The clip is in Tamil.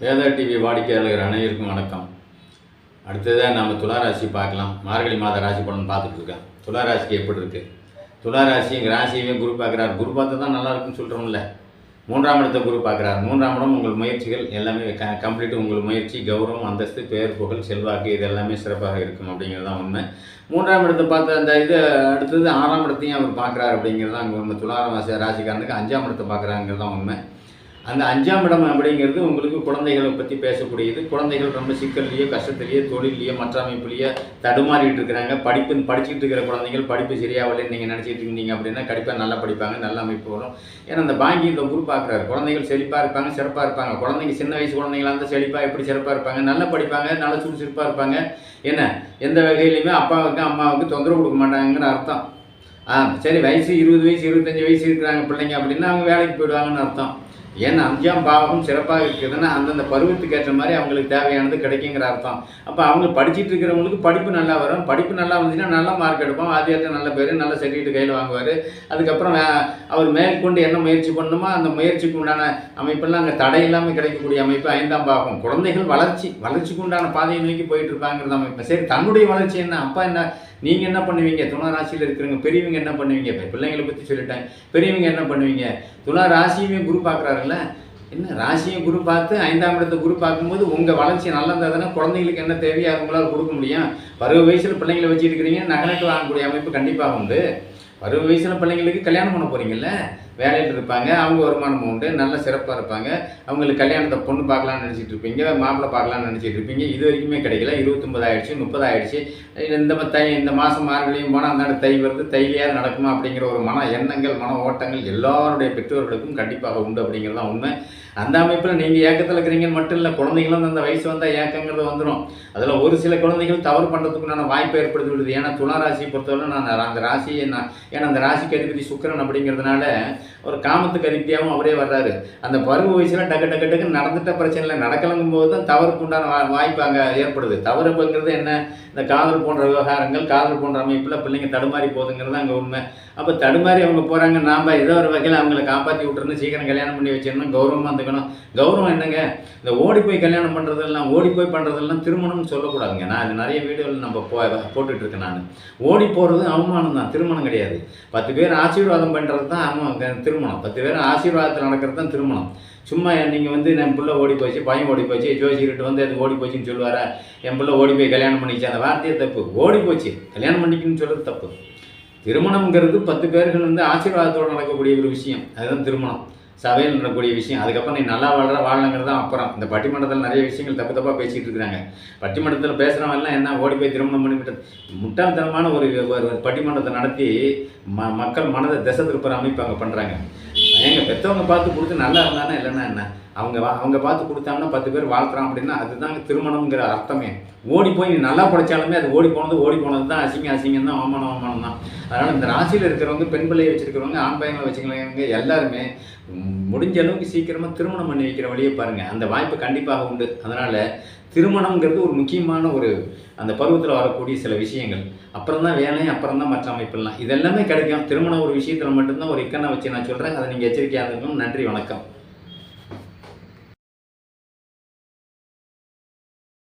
வேதா டிவி வாடிக்கையாளர் அனைவருக்கும் வணக்கம். அடுத்ததாக நம்ம துளாராசி பார்க்கலாம். மார்கழி மாத ராசி பலன் பார்த்துட்டு இருக்கேன். துளாராசிக்கு எப்படி இருக்குது துளாராசி எங்கள் ராசியுமே குரு பார்க்குறாரு. குரு பார்த்து தான் நல்லா இருக்குன்னு சொல்கிறோம்ல மூன்றாம் இடத்தை குரு பார்க்குறாரு. மூன்றாம் இடம் உங்கள் முயற்சிகள் எல்லாமே க கம்ப்ளீட்டு உங்கள் முயற்சி கௌரவம் அந்தஸ்து பேர் புகழ் செல்வாக்கு இது எல்லாமே சிறப்பாக இருக்கும் அப்படிங்கிறது தான் உண்மை. மூன்றாம் இடத்தை பார்த்து அந்த இது அடுத்தது ஆறாம் இடத்தையும் அவர் பார்க்குறாரு அப்படிங்கிறது தான் அங்கே உண்மை. துளாராசி ராசிக்காரனுக்கு அஞ்சாம் இடத்தை பார்க்குறாங்கிறது தான் உண்மை. அந்த அஞ்சாம் இடம் அப்படிங்கிறது உங்களுக்கு குழந்தைகளை பற்றி பேசக்கூடியது. குழந்தைகள் ரொம்ப சிக்கல்லையோ கஷ்டத்துலையோ தொழிலையோ மற்ற அமைப்புலையோ தடுமாறிட்டு இருக்கிறாங்க. படிப்பு படிச்சுட்டு இருக்கிற குழந்தைகள் படிப்பு சரியாகலன்னு நீங்கள் நினச்சிட்டு இருந்தீங்க அப்படின்னா கண்டிப்பாக நல்லா படிப்பாங்க நல்ல அமைப்பு வரும். ஏன்னா அந்த பாங்கி இந்த குரு பார்க்குறாரு. குழந்தைகள் செழிப்பாக இருப்பாங்க சிறப்பாக இருப்பாங்க. குழந்தைங்க சின்ன வயசு குழந்தைங்களா இருந்தால் செழிப்பாக எப்படி சிறப்பாக இருப்பாங்க? நல்லா படிப்பாங்க நல்லா சுறுசுறுப்பாக இருப்பாங்க. என்ன? எந்த வகையிலையுமே அப்பாவுக்கு அம்மாவுக்கு தொந்தரவு கொடுக்க மாட்டாங்கங்கிற அர்த்தம். ஆ சரி வயசு இருபது வயசு இருபத்தஞ்சி வயசு இருக்கிறாங்க பிள்ளைங்க அப்படின்னா அவங்க வேலைக்கு போயிடுவாங்கன்னு அர்த்தம். ஏன்னா அஞ்சாம் பாவகம் சிறப்பாக இருக்குதுன்னா அந்தந்த பருவத்துக்கு ஏற்ற மாதிரி அவங்களுக்கு தேவையானது கிடைக்குங்கிற அர்த்தம். அப்போ அவங்க படிச்சிட்டு இருக்கிறவங்களுக்கு படிப்பு நல்லா வரும். படிப்பு நல்லா வந்துச்சுன்னா நல்ல மார்க் எடுப்போம் ஆதியாட்ட நல்ல பேர் நல்ல சர்டிஃபிகேட் கையில் வாங்குவார். அதுக்கப்புறம் அவர் மேற்கொண்டு என்ன முயற்சி பண்ணணுமோ அந்த முயற்சிக்கு உண்டான அமைப்பெல்லாம் அங்கே தடை இல்லாமல் கிடைக்கக்கூடிய அமைப்பு ஐந்தாம் பாவகம். குழந்தைகள் வளர்ச்சி வளர்ச்சிக்கு உண்டான பாதையை நோக்கி போயிட்டு இருப்பாங்கிறது அமைப்பு. சரி தன்னுடைய வளர்ச்சி என்ன? அப்பா என்ன? நீங்கள் என்ன பண்ணுவீங்க? துணா ராசியில் இருக்கிறவங்க பெரியவங்க என்ன பண்ணுவீங்க? பிள்ளைங்களை பற்றி சொல்லிட்டேன். பெரியவங்க என்ன பண்ணுவீங்க? துணா ராசியுமே குரு பார்க்குறாருல்ல என்ன ராசியை குரு பார்த்து ஐந்தாம் இடத்தை குரு பார்க்கும்போது உங்கள் வளர்ச்சி நல்லா இருந்ததுன்னா குழந்தைங்களுக்கு என்ன தேவையோ அது உங்களால் கொடுக்க முடியும். பருவ வயசில் பிள்ளைங்களை வச்சுருக்கிறீங்க இருக்கிறீங்க நகனட்டு வாங்கக்கூடிய அமைப்பு கண்டிப்பாக உண்டு. பருவ வயசில் பிள்ளைங்களுக்கு கல்யாணம் பண்ண போகிறீங்கல்ல வேலையில் இருப்பாங்க அவங்க வருமானம் உண்டு நல்ல சிறப்பாக இருப்பாங்க. அவங்களுக்கு கல்யாணத்தை பொண்ணு பார்க்கலாம்னு நினச்சிட்டு இருப்பீங்க மாப்பிள்ளை பார்க்கலாம்னு நினச்சிட்டு இருப்பீங்க. இது வரைக்குமே கிடைக்கல. இருபத்தொம்பது ஆயிடுச்சு முப்பது ஆயிடுச்சு இந்த தை இந்த மாதம் மார்கழியும் போனால் அந்த தை வருது தையிலையாவது நடக்குமா அப்படிங்கிற ஒரு மன எண்ணங்கள் மன ஓட்டங்கள் எல்லாருடைய பெற்றோர்களுக்கும் கண்டிப்பாக உண்டு அப்படிங்கிறது தான் உண்மை. அந்த அமைப்பில் நீங்கள் ஏக்கத்தில் இருக்கிறீங்கன்னு மட்டும் இல்லை குழந்தைகளும் அந்த வயசு வந்தால் ஏக்கங்கிறது வந்துடும் அதில் ஒரு சில குழந்தைகள் தவறு பண்ணுறதுக்குண்டான வாய்ப்பை ஏற்படுத்தி விடுது. ஏன்னா துலா ராசியை பொறுத்தவரை நான் அந்த ராசியை நான் ஏன்னா அந்த ராசிக்கு அதிபதி சுக்கிரன் அப்படிங்கிறதுனால ஒரு காமத்துக்கு அதிபதியாகவும் அவரே வர்றாரு. அந்த பருவ வயசில் டக்கு டக்கு டக்குன்னு நடந்துட்ட பிரச்சனை இல்லை நடக்கலங்கும் போது தான் தவறுக்கு உண்டான வா வாய்ப்பு அங்கே ஏற்படுது. தவறுங்கிறது என்ன? இந்த காதல் போன்ற விவகாரங்கள் காதல் போன்ற அமைப்பில் பிள்ளைங்க தடுமாறி போகுதுங்கிறது அங்கே உண்மை. அப்போ தடுமாறி அவங்க போகிறாங்க நாம் ஏதோ ஒரு வகையில் அவங்கள காப்பாற்றி விட்டுறணும் சீக்கிரம் கல்யாணம் பண்ணி வச்சிடணும் கௌரவமாக இருந்துக்கணும். கௌரவம் என்னங்க? இந்த ஓடி போய் கல்யாணம் பண்ணுறதெல்லாம் ஓடி போய் பண்ணுறதெல்லாம் திருமணம்னு சொல்லக்கூடாதுங்க. நான் அது நிறைய வீடியோவில் நம்ம போ போட்டுட்ருக்கேன் நான். ஓடி போகிறது அவமானம் தான் திருமணம் கிடையாது. பத்து பேர் ஆசீர்வாதம் பண்ணுறது தான் அவன் திருமணம். பத்து பேரும் ஆசீர்வாதத்தில் நடக்கிறது தான் திருமணம். சும்மா நீங்கள் வந்து என் பிள்ளை ஓடி போச்சு பையன் ஓடி போச்சு ஜோசிக்கிட்டு வந்து அது ஓடி போச்சுன்னு சொல்லுவாரா? என் பிள்ளை ஓடி போய் கல்யாணம் பண்ணிச்சு அந்த வார்த்தையே தப்பு. ஓடி போச்சு கல்யாணம் பண்ணிக்கணும்னு சொல்கிறது தப்பு. திருமணம்ங்கிறது பத்து பேர்கள் வந்து ஆசீர்வாதத்தோடு நடக்கக்கூடிய ஒரு விஷயம். அதுதான் திருமணம். சபையில் நடக்கூடிய விஷயம் அதுக்கப்புறம் நீ நல்லா வாழ்ற வாழணுங்கிறது தான் அப்புறம். இந்த பட்டிமன்றத்தில் நிறைய விஷயங்கள் தப்பு தப்பாக பேசிகிட்டு இருக்கிறாங்க பட்டிமன்றத்தில் பேசுகிறவங்கலாம் என்ன ஓடி போய் திருமணம் பண்ணிவிட்டது? முட்டாள்தனமான ஒரு ஒரு பட்டிமன்றத்தை நடத்தி ம மக்கள் மனதை திசை திருப்புற அமைப்பு அங்கே பண்ணுறாங்க எங்க பெற்றவங்க பார்த்து கொடுத்து நல்லா இருந்தானா இல்லைன்னா என்ன? அவங்க அவங்க பார்த்து கொடுத்தாங்கன்னா பத்து பேர் வாழ்த்துறான் அப்படின்னா அதுதாங்க திருமணம்ங்கிற அர்த்தமே. ஓடி போய் நீ நல்லா படிச்சாலுமே அது ஓடி போனது ஓடி போனது தான் அசிங்க அசிங்கம் தான் அவமானம் அவமானம் தான். அதனால் இந்த ராசியில் இருக்கிறவங்க பெண் பிள்ளையை வச்சிருக்கிறவங்க ஆண் பையங்களை வச்சுக்கிறவங்க எல்லாருமே முடிஞ்ச அளவுக்கு சீக்கிரமாக திருமணம் பண்ணி வைக்கிற வழியை பாருங்கள் அந்த வாய்ப்பு கண்டிப்பாக உண்டு. அதனால் திருமணம்ங்கிறது ஒரு முக்கியமான ஒரு அந்த பருவத்தில் வரக்கூடிய சில விஷயங்கள். அப்புறம் தான் வேலை அப்புறம் தான் மற்ற அமைப்பெல்லாம் இதெல்லாமே கிடைக்கும். திருமணம் ஒரு விஷயத்தில் மட்டும்தான் ஒரு இக்கனை வச்சு நான் சொல்கிறேன் அதை நீங்கள் எச்சரிக்கையாக இருக்கணும் நன்றி வணக்கம்.